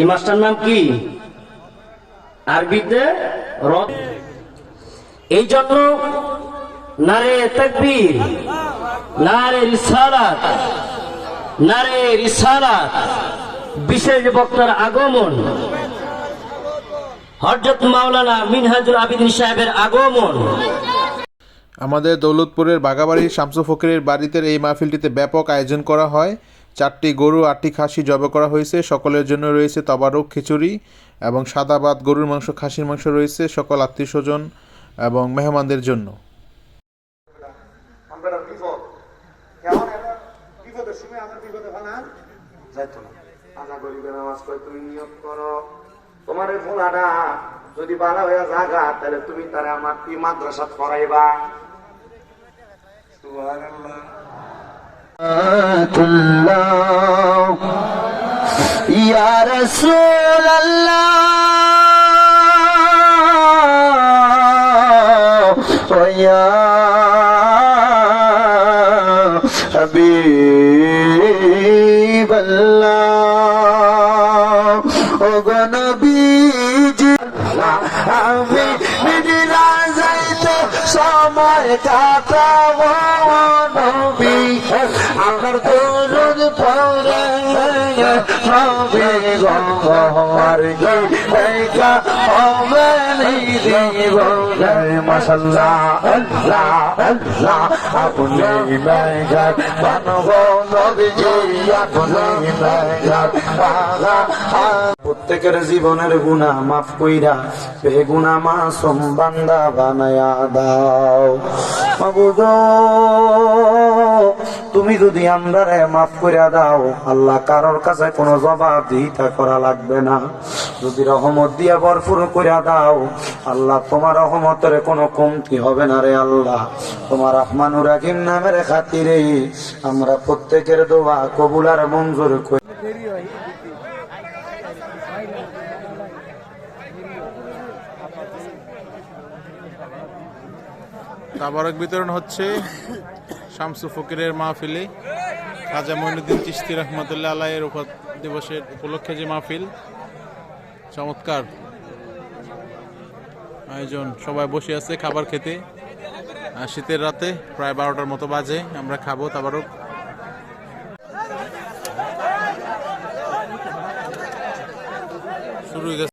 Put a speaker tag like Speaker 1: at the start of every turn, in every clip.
Speaker 1: এই মাসটার নাম কি? আরবিতে এই জন্য নারে তকবীর, নারে রিসালাত নারে রিসালাত, বিশেষ বক্তার আগমন। হরজত মাওলানা মিনহাজুল আবিদিন সাহেবের আগমন।
Speaker 2: আমাদের দৌলতপুরের বাগাবাড়ি শামসু ফকিরের বাড়িতে এই মাহফিলটিতে ব্যাপক আয়োজন করা হয়। চারটি গরু, আটটি খাসি জবে করা হয়েছে। সকলের জন্য রয়েছে তবারক খিচুড়ি এবং সাদা ভাত গরুর মাংস, খাসির মাংস রয়েছে সকল আত্মীয় স্বজন এবং মেহমানদের জন্য।
Speaker 3: যদি বালা জাগা, তাহলে তুমি তারে আমার কি মাদ্রাসা পড়াইবা। সুবহানাল্লাহ
Speaker 1: ইয়া রাসূল আল্লাহ ইয়া হাবিব আল্লাহ ও গো নবীজি। আমি মিদিনা যাইতে সময় কাটাবো নবী।
Speaker 3: প্রত্যেকের জীবনের গুণা মাফ কইরা বেগুনা মাসুম বান্দা বানায়া দাও। তুমি যদি আমরারে মাফ কইরা দাও, আল্লাহ কারোর কাছে কোনো জবাব দিতে করা লাগবে না। যদি রহমত দিয়া ভরপুর কইরা দাও, আল্লাহ তোমার রহমতের কোনো কমতি হবে না রে আল্লাহ। তোমার রহমানুর রাহিম নামের খাতিরে আমরা প্রত্যেকের দোয়া কবুল আর মঞ্জুর করি।
Speaker 2: তাবারক বিতরণ হচ্ছে। শামসু ফকিরের মাহফিলে খাজা মঈনুদ্দিন চিস্তি রহমতুল্লাহ উপর দিবসের উপলক্ষে যে মাহফিল, চমৎকার। আয়োজন, সবাই বসে আছে খাবার খেতে। শীতের রাতে প্রায় বারোটার মতো বাজে, আমরা খাব তাবারক। শুরু হয়ে গেছে।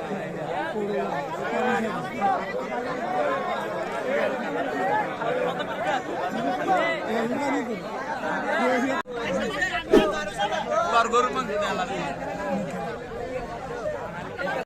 Speaker 2: बरोबर मग